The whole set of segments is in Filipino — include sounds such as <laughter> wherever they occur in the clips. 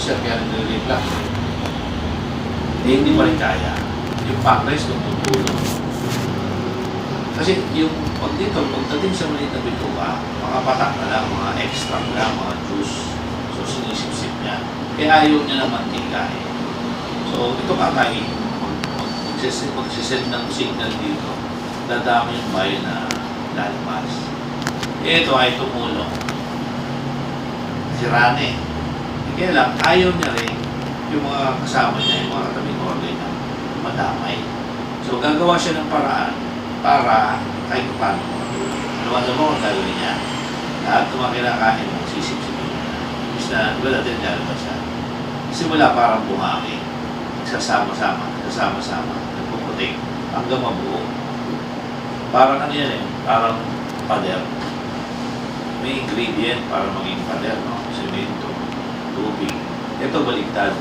ulcer kaya nire-reflux. Eh, hindi pa rin kaya. Yung pancreas tumutulong. Kasi yung pag dito, pagdating sa maliit na bituka, mga patak na lang, mga extract lang, mga juice. So, sinisip-sip niya. Kaya ayaw niya naman tingkain. So, ito kakay, magsisend, magsisend ng signal dito, dadami yung bayo na lalabas. Eh, ito ay tumulong. Si Rane. Kaya lang, ayaw niya rin yung mga kasama niya, yung mga katabing organ niya, madamay. So, gagawa siya ng paraan para kahit paano makatulong. Ano mo ang gagawin niya? Lahat ng mga kinakain mo, sisip-sipin niya. Imbis na, di ba natin lalabas siya? Simula parang bumaki. Nagsasama-sama, nagsasama-sama, nagpuputik, hanggang mabuo. Parang ano yan eh, parang pader. May ingredient para maging pader, no? Semento, tubig. Ito baliktad.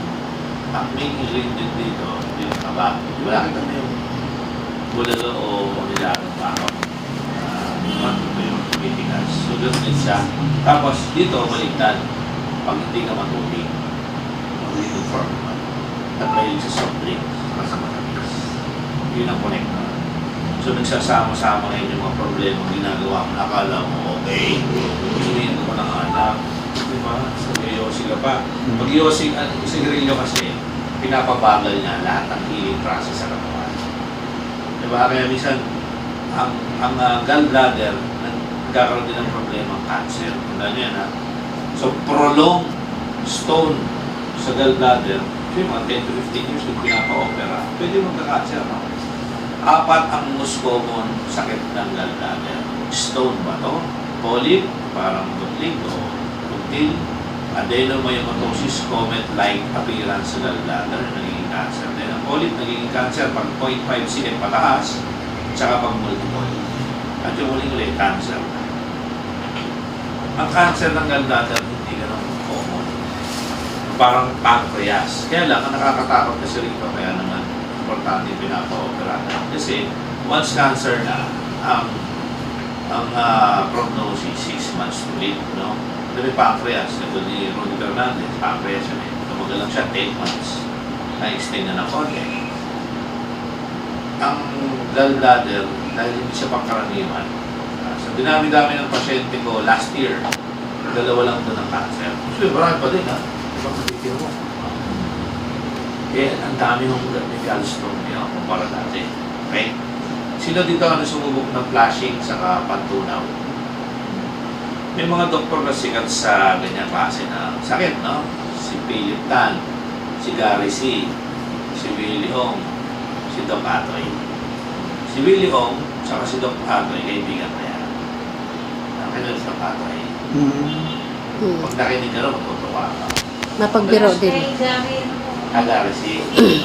Ang main ingredient dito, yung taba. Di ba nakita mo yung bulalo o nilagang bakot? Uh, ito yung tumitigas. So, ganun siya. Tapos, dito, baliktad. Pag hindi ka matubig, mag-liquid form naman. At may sa soft drink, mas matamis. Yun ang connect. So, nagsasama-sama ngayon yung mga problema ginagawa mo. Nakala mo, okay. Hinihin mo ng anak. Ba? So, yosi ka pa. Pag yosi, ang sigarilyo kasi, pinapabagal niya lahat ng healing process sa katawan. Di ba? Kaya minsan, ang, ang uh, gallbladder, nagkakaroon din ng problema, cancer. Tanda niyo yan, ha? So, prolonged stone sa gallbladder, yung mga 10 to 15 years kung pinapa-opera, pwede magka-cancer, no? Apat ang most common sakit ng gallbladder. Stone ba to? Polyp, parang butlig o butil. Adenomyomatosis, comet-like appearance sa gallbladder, nagiging cancer din. Ang polyp, nagiging cancer pag 0.5 cm pataas, tsaka pag multiple. At yung huling ulit, cancer. Ang cancer ng gallbladder, hindi ganun common. Parang pancreas. Kaya lang, ang nakakatakot kasi rito, kaya naman importante pinapa-opera na. Kasi once cancer na, ang ang ah, prognosis 6 months to live, no? Ito may pancreas, ito ni Ronnie Fernandez, pancreas yun eh. Tumagal lang siya 10 months. Na-extend na ng konti. Ang gallbladder, dahil hindi siya pangkaraniwan, ah, sa dinami-dami ng pasyente ko last year, dalawa lang doon ng cancer. Actually, marami pa din ha. Ibang kapitid mo. Eh, ang dami ng may gallstone niya kumpara dati. Okay? Sino dito ang sumubok ng flashing sa pantunaw? May mga doktor na sikat sa ganyan klase na sakit, no? Si Philip Tan, si Gary C, si Willie Ong, si Doc Atoy. Si Willie Ong, saka si Doc Atoy, kaibigan ko yan. Kailan si Doc Atoy. Hmm. Pag nakinig ka rin, matutuwa ka. Napagbiro din. Kay Gary? Ah, Gary C,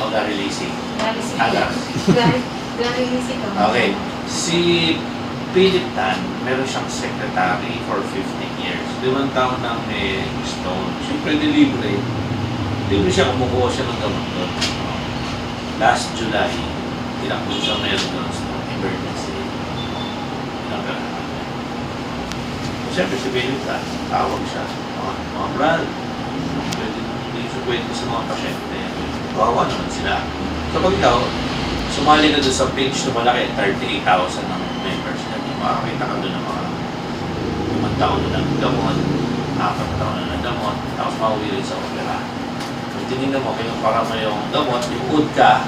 o <clears throat> Gary Lisi. Gary si Ah, Gary C. Gary, Gary Lisi. Okay. Si Philip Tan, meron siyang secretary for 15 years. Limang taon nang may stone. Siyempre, di libre. Siya, kumukuha siya ng gamot doon. Last July, tinakbo siya meron doon sa emergency. Pinagkakaroon. Siyempre, si Philip Tan, tawag siya. Mga, mga brad, pwede, hindi siya pwede sa mga pasyente. Kawawa naman sila. So, pag ikaw, sumali ka doon sa page na malaki, 38,000 ng members na makakita ka doon ng mga limang taon na ng gamot, apat na taon na ng gamot, tapos mauwi rin sa opera. Kung tinignan mo, kinumpara mo yung gamot, yung good ka,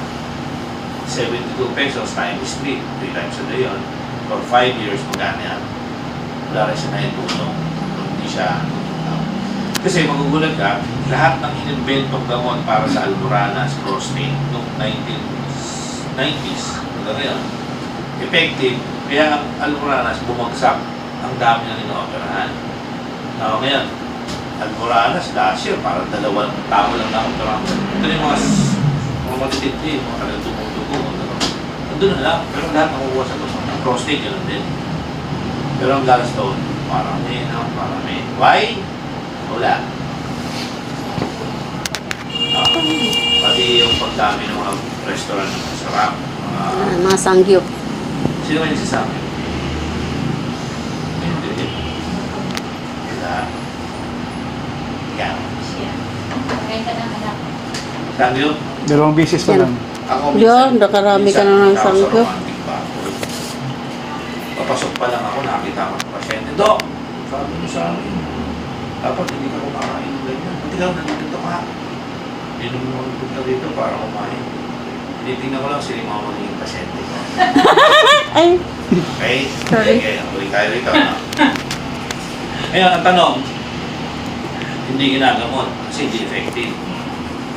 72 pesos times 3, 3 times a day yun, for 5 years, magkano yan? Wala rin siya na itulong. Hindi siya, um, kasi magugulat ka, lahat ng inimbentong gamot para sa Almoranas prostate noong 1990s, hanggang ngayon, effective, kaya ang Almoranas bumagsak ang dami ng inooperahan. Now, ngayon, Almoranas last year, parang dalawang tao lang na-operahan. Ito yung mga, mga matitindi, mga talagang tumutubo. Ano. Nandun na lang, pero lahat nakukuha sa gusto. Ang prostate, yun din. Pero ang gallstone, parang may, no, parang may. Why? Wala. Ah, pati yung pagdami ng mga restaurant ng masarap. Mga, mga sangyup. Sino may nagsasabi? Hindi. Wala. Ikaw. Siya. Okay. ka ng anak. Sangyup, Dalawang bisis pa lang. ako Yun, nakarami ka na ng minsan, sanggol. sa romantic pa ako. Papasok pa lang ako, nakita ko ng pasyente. Dok, sabi mo sa akin, dapat hindi ka kumakain ng ganyan. Buti lang, nandito ka. Inom mo ang punta dito para kumain. Tinitingnan ko lang sila yung mga magiging pasyente ko. <laughs> Ay, Okay? Sorry. Okay, huli tayo rito. ha? Ngayon, ang tanong, hindi ginagamot kasi hindi effective.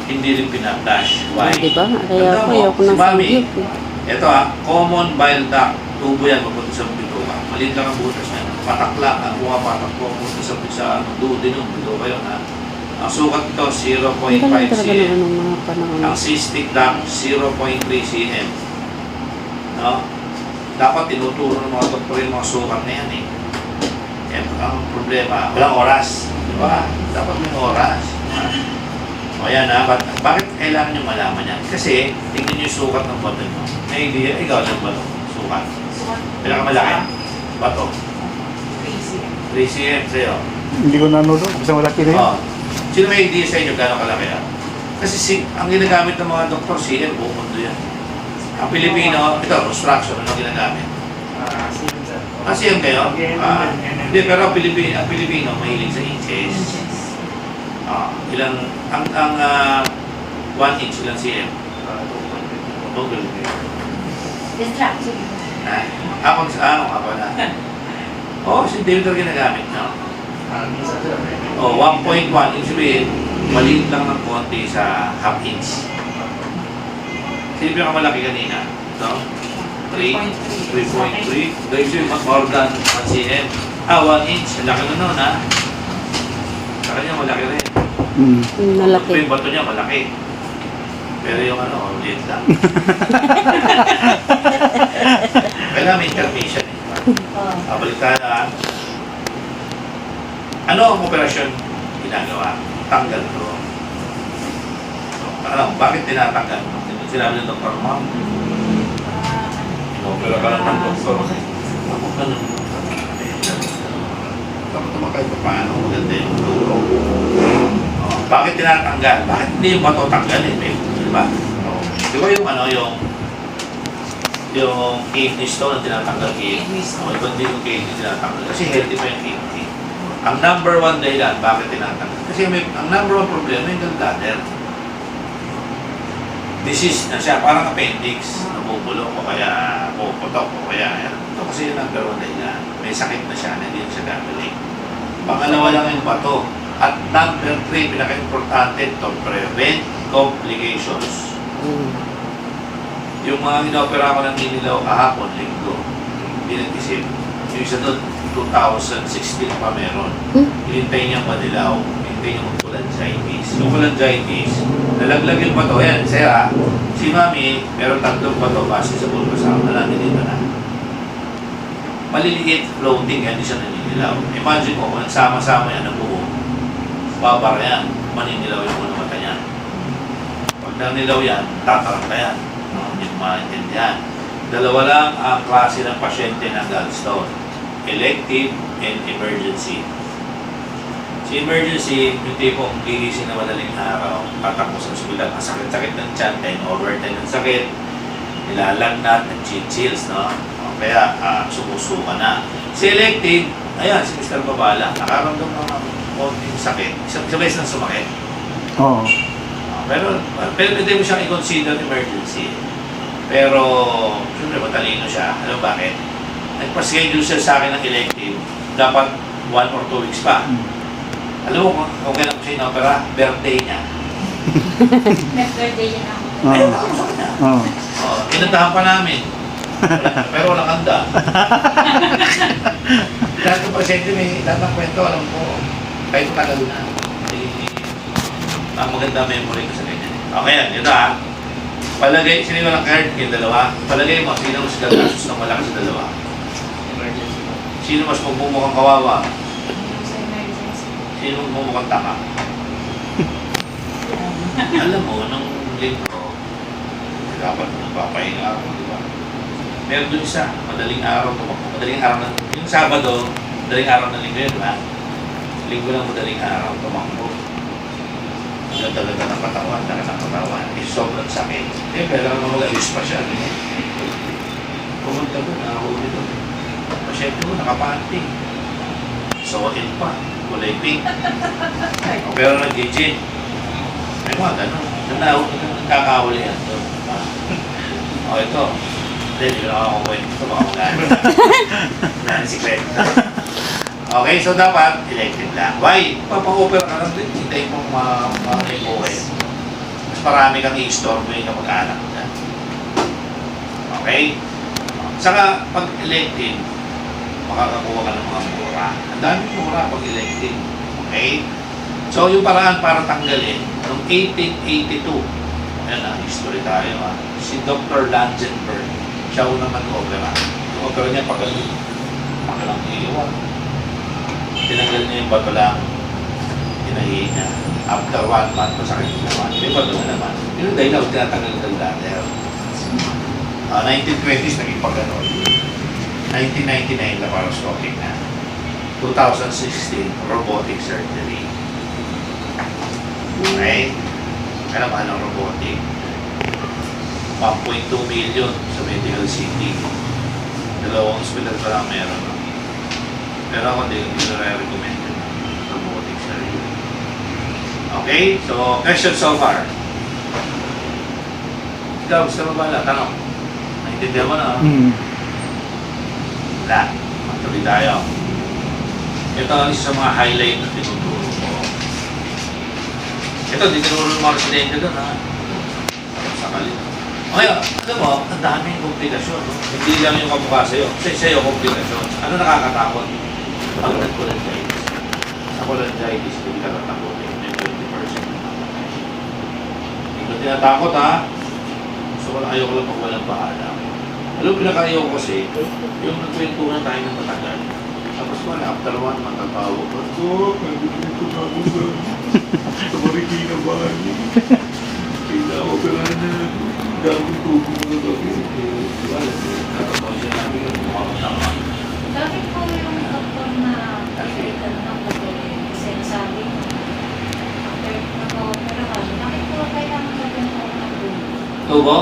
Hindi rin pinapdash. Why? di ba? Kaya ako, mo, ayoko si ng Mami, eh. Ito ha, common bile duct. Tubo yan papunta sa bituka. Maliit lang ang butas niya. Patakla ang bumapatak po papunta sa sa ano, duodenum. Bituka yun ha. Ang sukat nito, 0.5 Ang galing talaga cm. Ang cystic duct, 0.3 cm. No? Dapat tinuturo ng mga doktor yung mga sukat na yan eh. Eh, ang problema, walang oras. Di ba? Dapat may oras. Ha? O yan ha, Bak- bakit kailangan nyo malaman yan? Kasi, tingnan nyo yung sukat ng bato nyo. May idea, ikaw lang ba Sukat. Pinakamalaki. Bato. Crazy. 3 cm sa'yo. Hindi ko nanonood. Basta malaki na yun. Oh. Sino may idea sa inyo gano'ng kalaki yan? Kasi si, ang ginagamit ng mga doktor, buong mundo yan. Ang Pilipino, ito, construction, ano ginagamit? Ah, CM kayo? Ah, hindi, pero ang Pilipino, ang Pilipino, mahilig sa inches. Ah, ilang, ang, ang ah, 1 inch, ilang CM? Google. Distraction. Ah, ako, sa ano nga pala? Oo, oh, si David ang ginagamit, no? Oh, 1.1, ibig sabihin, maliit lang ng konti sa half inch. Sino yung malaki kanina? No? 3? 3.3? Ibig sabihin, mas more than 1 cm. Ah, 1 inch. Ang laki na nun, ha? Sa kanya, malaki rin. Mm. Ito Nalaki. yung bato niya, malaki. Pero yung ano, liit lang. <laughs> Kailangan may intermission. eh. Oh. Babalik tayo na. Ano ang operasyon ginagawa? Tanggal to. So, ano, bakit tinatanggal? Sinabi ng Dr. Ma'am, inopera ka lang ng doktor. Ako ka nang Dapat naman kahit pa paano maganda yung turo. Oh, bakit tinatanggal? Bakit hindi yung bato tanggalin? Eh? Di ba? Oh, di ba yung ano, yung yung kidney stone ang tinatanggal kidney. Oh, iba din yung kidney tinatanggal. Kasi healthy pa yung kidney. Ang number one dahilan, bakit tinatanggal? Kasi may, ang number one problema yung gallbladder. Disease na siya, parang appendix, nabubulok o kaya puputok o kaya yan. Ito kasi yung number one dahilan. May sakit na siya hindi siya gagaling. Pangalawa lang yung bato. At number three, pinaka-importante, to prevent complications. Mm. Yung mga inopera ko ng inilaw kahapon, linggo, pinag-isip. Yung isa doon, 2016 pa meron. Hmm? Hinintay niya madilaw, hinintay niya mag-cholangitis. Yung cholangitis, nalaglag yung bato. Yan, saya, si mami, meron tatlong bato base sa bulbasaw. Nalagyan dito na. Maliliit, floating, yan, hindi siya naninilaw. Imagine mo, kung nagsama-sama yan ng buo, babara yan, maninilaw yung mga mata niya. Pag nanilaw yan, tataranta yan. No? Hindi mo maintindihan. Dalawa lang ang klase ng pasyente ng gallstone. Elective and emergency. Si emergency, yung tipong gigising na madaling araw, tatakbo sa ospital, ang sakit-sakit ng tiyan, 10 over 10 ng sakit, nilalagnat, nag-chills, no? O kaya ah, sumusuka na. Si elective, ayan, si Mr. Babala, nakaramdam ng konting sakit, isang isang beses na sumakit. Oo. Ah, pero, pero pwede mo siyang i-consider emergency. Pero, siyempre matalino siya. Alam bakit? Nagpa-schedule siya sa akin ng elective. Dapat one or two weeks pa. Mm. Alam mo kung, kung kailan ko siya inopera? Birthday niya. Next birthday niya na ako. Oo. Ayun ako sa kanya. Oo. Oh, pinuntahan pa namin. Wala- pero walang handa. <laughs> Lahat ng pasyente may lahat ng kwento, alam ko, kahit tagal na. Eh, ang maganda memory ko sa ganyan. Okay, yan. Ito ah. Palagay, sino yung walang card? Yung dalawa. Palagay mo, sino mas gagastos ng malaki sa dalawa? Sino mas magmumukhang kawawa? Sino magmumukhang tama? <laughs> Alam mo, nung linggo, dapat nagpapahinga ako, di ba? Meron doon isa, madaling araw tumakbo. Madaling araw ng, yung Sabado, madaling araw ng linggo yun, di ba? Linggo lang madaling araw tumakbo. Tanggal talaga ng katawan, talaga ng katawan. Eh, sobrang sakit. Eh, kailangan mo mag-ayos pa siya. Eh. Pumunta ko, nakahuli doon. Pasyente ko, nakapanty. Suotin pa. Kulay pink. <laughs> Pero nag-gin. May mga ganun. Nanaw, nagkakahuli yan. O, ito. Hindi, hindi ko nakakakwento. Ito, baka magano. Wala <laughs> si kwento. Okay, so dapat elective lang. Why? Papa-offer ka lang din. Hintay mong ma-recover. Mas marami kang i-store mo yung kamag-anak na. Okay? Saka, pag elective, makakakuha ka ng mga mura. Ang dami mura pag elective. Okay? So, yung paraan para tanggalin, noong 1882, ayan na, history tayo ha. Si Dr. Langenberg, siya unang nag-opera. Yung opera niya, pag ano, pakalang iiwan. Tinanggal niya yung bato lang, tinahihin niya. After one month, masakit yung naman. May bato na naman. Yun dahil na, tinatanggal ng bladder. Ah, 1920s, naging pag ano. 1999, laparoscopic na. 2016, robotic surgery. Okay? Alam anong robotic? 1.2 million sa medical city. Dalawang hospital pa lang meron. Pero ako hindi hindi ko recommend yun. Robotic surgery. Okay? So, question so far. Ikaw, gusto mo? Tanong. Naintindihan mo na? Hmm. Wala. Magtuloy tayo. Ito ang isa sa mga highlight na tinuturo ko. Ito, di tinuro ng mga residente doon, ha? Sa kalit. Ngayon, alam mo, ang daming komplikasyon. No? Hindi lang yung kamukha sa'yo. Kasi sa'yo, komplikasyon. Ano nakakatakot? Ang cholangitis. Sa cholangitis, hindi ka natakot. May 20% Hindi ko tinatakot, ha? Lang, ayoko lang pag walang paalam. Alam mo, pinaka-ayaw ko kasi, yung nagkwentuhan tayo ng matagal. Tapos wala, after one month, tatawag ko, Oh, nandito na ako sa sa Marikina ba? Kailangan na Dami tubo na gabi. Wala. Tatatawa siya namin yung mukhang tama. Dati po yung doktor na nakikita ng pagkain. Sinasabi mo, after nag-opera ka, bakit po kailangan ko ng tubo? Tubo?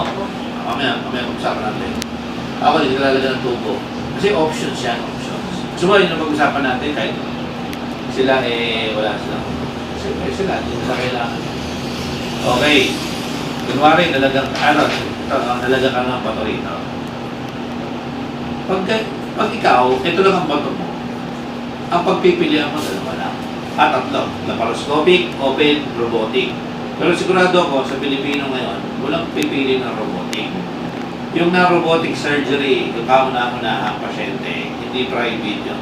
Mamaya, mamaya pag-usapan natin. Ako, hindi ko lalagyan ng tubo. Kasi options yan, options. Mo yun ang pag-usapan natin kahit sila eh, wala sila. Kasi eh, sila, hindi nila kailangan. Okay. Kunwari, nalagang, ano, nalagang ka ng bato rito. Pag, pag ikaw, ito lang ang bato mo. Ang pagpipilian mo, dalawa lang. At tatlo, laparoscopic, open, robotic. Pero sigurado ako sa Pilipino ngayon, walang pipili ng robotic. Yung na robotic surgery, yung kauna-una ang pasyente, hindi private yun.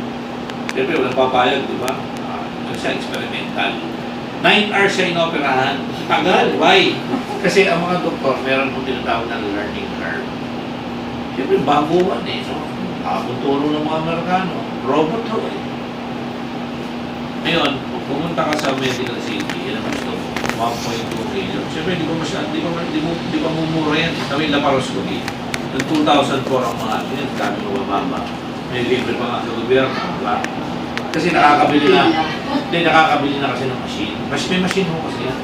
Siyempre, walang papayag, di ba? Uh, yung siya experimental. 9 hours siya inoperahan. Tagal. Why? Kasi ang mga doktor, meron pong tinatawag na learning curve. Siyempre, baguhan eh. So, turo ng mga Amerikano, robot to eh. Ngayon, pumunta ka sa medical city, yun ang gusto mo, 1.2 million. Siyempre, di ko masyadong, di ko, di ko, di ko mumura yan. Kami laparoscopy. Noong 2004 ang mga atin, yan, kami mababa. May libre pa nga sa gobyerno, di ba? Kasi nakakabili na, hindi, nakakabili na kasi ng machine. Mas may machine mo kasi yan.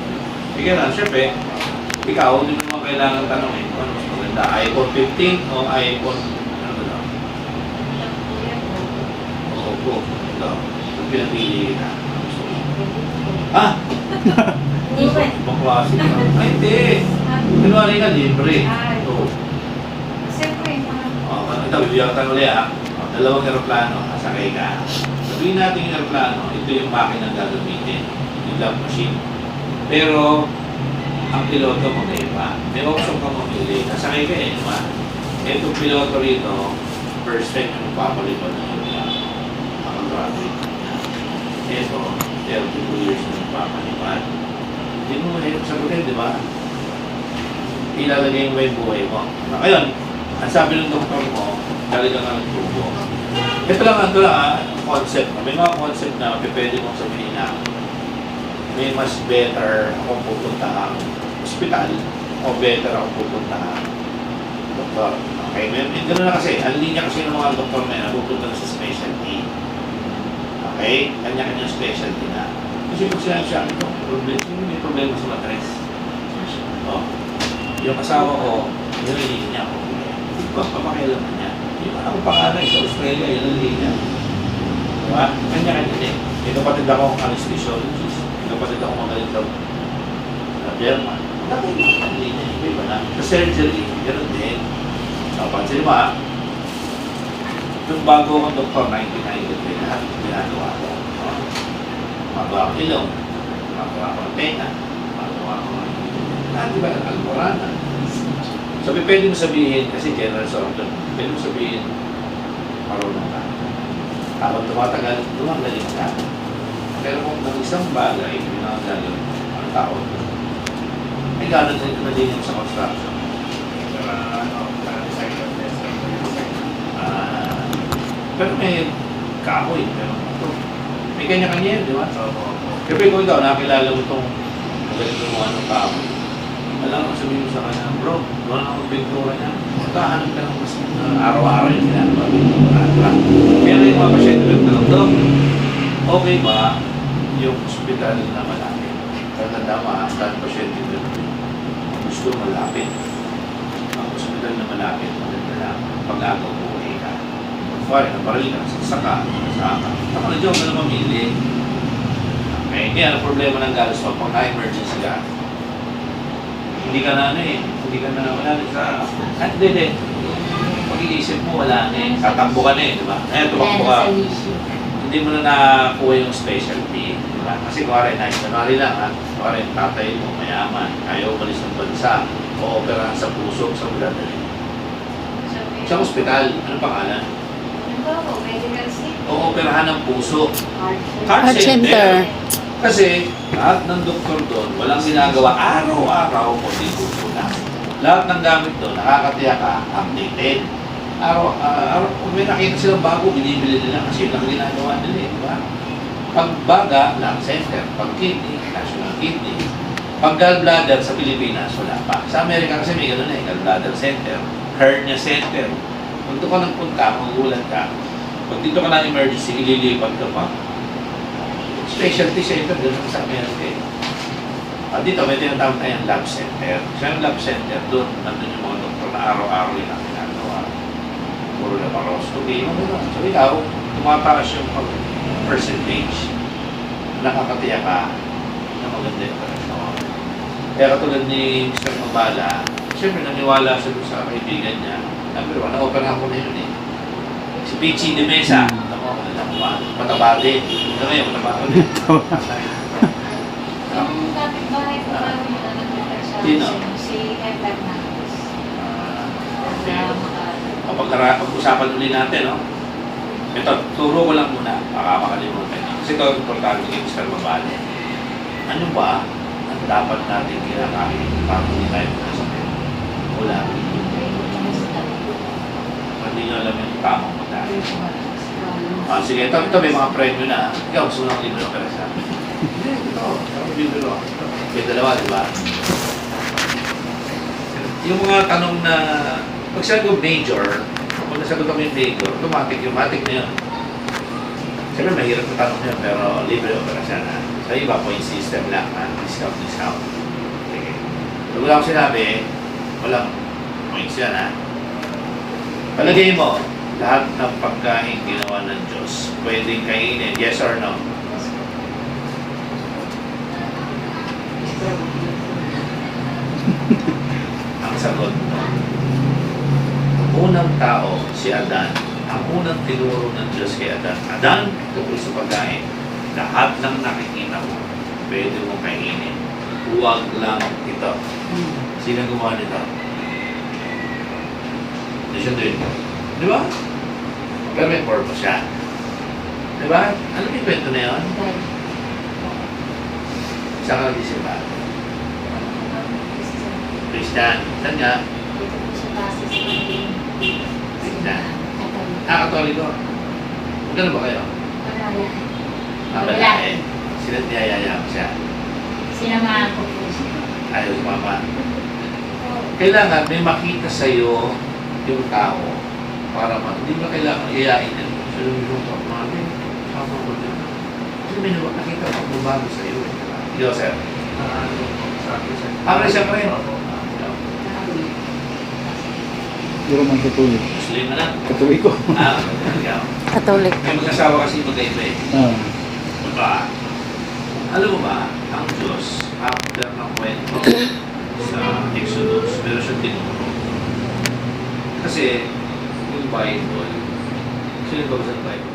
Sige lang, siyempre, ikaw, hindi mo naman kailangan tanongin kung ano mas maganda, iPhone 15 o iPhone, ano ba daw? Oo po, ito. Kung pinapili kita, ano? Ah! <laughs> Hindi ba? Ibang klase ka. Ay, hindi. Kunwari ka, libre. Ito. Siyempre, parang Oh, ito, bibigyan ka ulit ha. Dalawang aeroplano, kasakay ka. Sabihin natin yung aeroplano, ito yung makina gagamitin. Yung love machine. Pero, ang piloto mag-iba. May option ka mamili. Kasakay ka eh, di ba? Itong piloto rito, first time yung papalipad ng aeroplano. Makagraduate na niya. Ito, 32 years na nagpapalipad. Hindi mo mahirap sagutin, di ba? Ilalagay mo yung buhay mo. Ngayon, ang sabi ng doktor mo, talagang ang tubo. Ito lang, ito lang ah, concept. May mga concept na pwede mong sabihin na may mas better akong pupuntahan hospital o better akong pupuntahan doktor. Okay, may, may gano'n na kasi. Ang linya kasi ng mga doktor na yan, pupunta na sa specialty. Okay? Kanya-kanya specialty na. Kasi pag sinabi siya, ito, Problema, sino may problema sa matres? Oh. Yung asawa ko, nililihin niya ako. Hindi ko papakialaman niya. Yung anak ko pangalan sa Australia, yun ang niya. Diba? Kanya-kanya din. May kapatid ako ang anesthesiologist. May kapatid ako magaling daw sa German. Bakit ang linya? Iba na. Sa surgery, ganoon din. Napansin mo ah, Nung bago akong doktor, 1993, lahat ginagawa ko. Ko ilong, magawa ko ng tenga, magawa ko ng almorana. Sabi, pwede mo sabihin, kasi general surgeon, pwede mo sabihin, marunong ka. Habang tumatagal, lumagaling ka. Pero kung ng isang bagay, pinakagaling, ang tao, may gano'n din din sa construction. Ah, pero may kahoy, pero may kanya-kanya yun, di ba? Siyempre kung ikaw, nakilala mo itong magaling gumawa ng kahoy, alam mo sabihin mo sa kanya, bro, wala na akong pintura niya. Magkahanap ka ng mas uh, araw-araw yung ginagawa pintura. Pero yung mga pasyente nagtanong, Dok, okay ba yung hospital na malapit? Tanda-tama, dahil pasyente nito, gusto malapit. Ang hospital na malapit, maganda lang. Pag-agaw ka. Kuwari, nabaril ka, sasaka, sasaka. Tama na dyan, ka na mamili. Okay, kaya ang problema ng galos pag pag emergency ka, hindi ka na ano eh, hindi ka na wala na sa, ah, hindi. Pag-iisip mo, wala na eh. Tatakbo ka na eh, di ba? Eh, tumakbo ka. Hindi mo na nakakuha yung specialty. Di ba? Kasi kuwari, nice, kunwari lang ha. Kuwari, tatay mo, mayaman, ayaw umalis ng bansa, o operahan sa puso, sa ulan Sa ospital, ano pangalan? Halimbawa, medical city. O operahan ng puso. Heart Heart center. Kasi lahat ng doktor doon, walang ginagawa araw-araw kundi puso lang. Lahat ng gamit doon, nakakatiyak ka, updated. Araw, ah, araw, kung may nakita silang bago, binibili nila kasi yun lang ginagawa nila, eh, di ba? Pag baga, lung center. Pag kidney, national kidney. Pag gallbladder sa Pilipinas, wala pa. Sa Amerika kasi may gano'n eh, gallbladder center, hernia center. Kung doon ka nang punta, magugulat ka. Pag dito ka na emergency, ililipat ka pa specialty center doon sa Amerika eh. Ah, dito may tinatawag tayong lab center. Sa yung lab center, doon nandun yung mga doktor na araw-araw yun ang ginagawa. Puro laparoscopy, ano gano'n. So ikaw, tumataas yung percentage. Nakakatiyak ka na maganda yung operasyon. Kaya katulad ni Mr. Mabala, siyempre naniwala siya sa kaibigan niya. Number one, na-operahan ko na yun eh. Si Pichi de Mesa, ako, alam mo ba? Mataba din. Ano ngayon, mataba ko din. Yung kapitbahay ko na nagtatag sa Sino? si F. Fernandez. Ah, Na mga Kapag pag-usapan ulit natin, no? Ito, turo ko lang muna, baka makalimutan niyo. Kasi ito, importante kay Mr. Mabale. Ano ba ang dapat natin kinakain para hindi tayo magkasakit? Wala. Hindi nyo alam yung tamang pagkain. Ah, sige, ito, ito may mga premyo na. Ikaw, gusto mo ng libre opera sa akin? Hindi, ito. Ito, libre ako. May dalawa, di ba? Yung mga tanong na, pag sabi ko major, pag nasagot ako yung major, automatic, yung matic na yun. Siyempre, mahirap na tanong yun, pero libre opera siya na. Sa iba, point system lang, ha? discount, discount. Sige. Pag wala akong sinabi, walang points yan, ha? Palagay mo, lahat ng pagkain ginawa ng Diyos, pwedeng kainin, yes or no? <laughs> Ang sagot mo, ang unang tao, si Adan, ang unang tinuro ng Diyos kay Adan, Adan, tungkol sa pagkain, lahat ng nakikita mo, pwede mo kainin. Huwag lang ito. Sino gumawa nito? Hindi siya doon. Di ba? Pero may purpose siya. Di ba? Mo yung kwento na yun? Sa kalisipan. Christian. Saan nga? Ah, katoliko. Magkano ba kayo? Ah, babae. Sila niyayaya mo siya. Sinamahan ko po siya. Ayaw sumama. Kailangan may makita sa'yo yung tao para ma... Hindi mo kailangan iyayain yan. Sabi mo yung pag mami, sama ko din. Kasi may nawa- nakita ko magbabago sa'yo. eh, di ba? Di ba, sir? Ah, Malaysia pa rin. Pero man katuloy. Muslim na lang. Katuloy ko. Ah. Catholic. May mag-asawa kasi magkaiba eh. Ah. Diba? Alam mo ba, ang Diyos, after ng kwento sa Exodus, meron siyang tinuro. Kasi, yung Bible, sino ba sa Bible?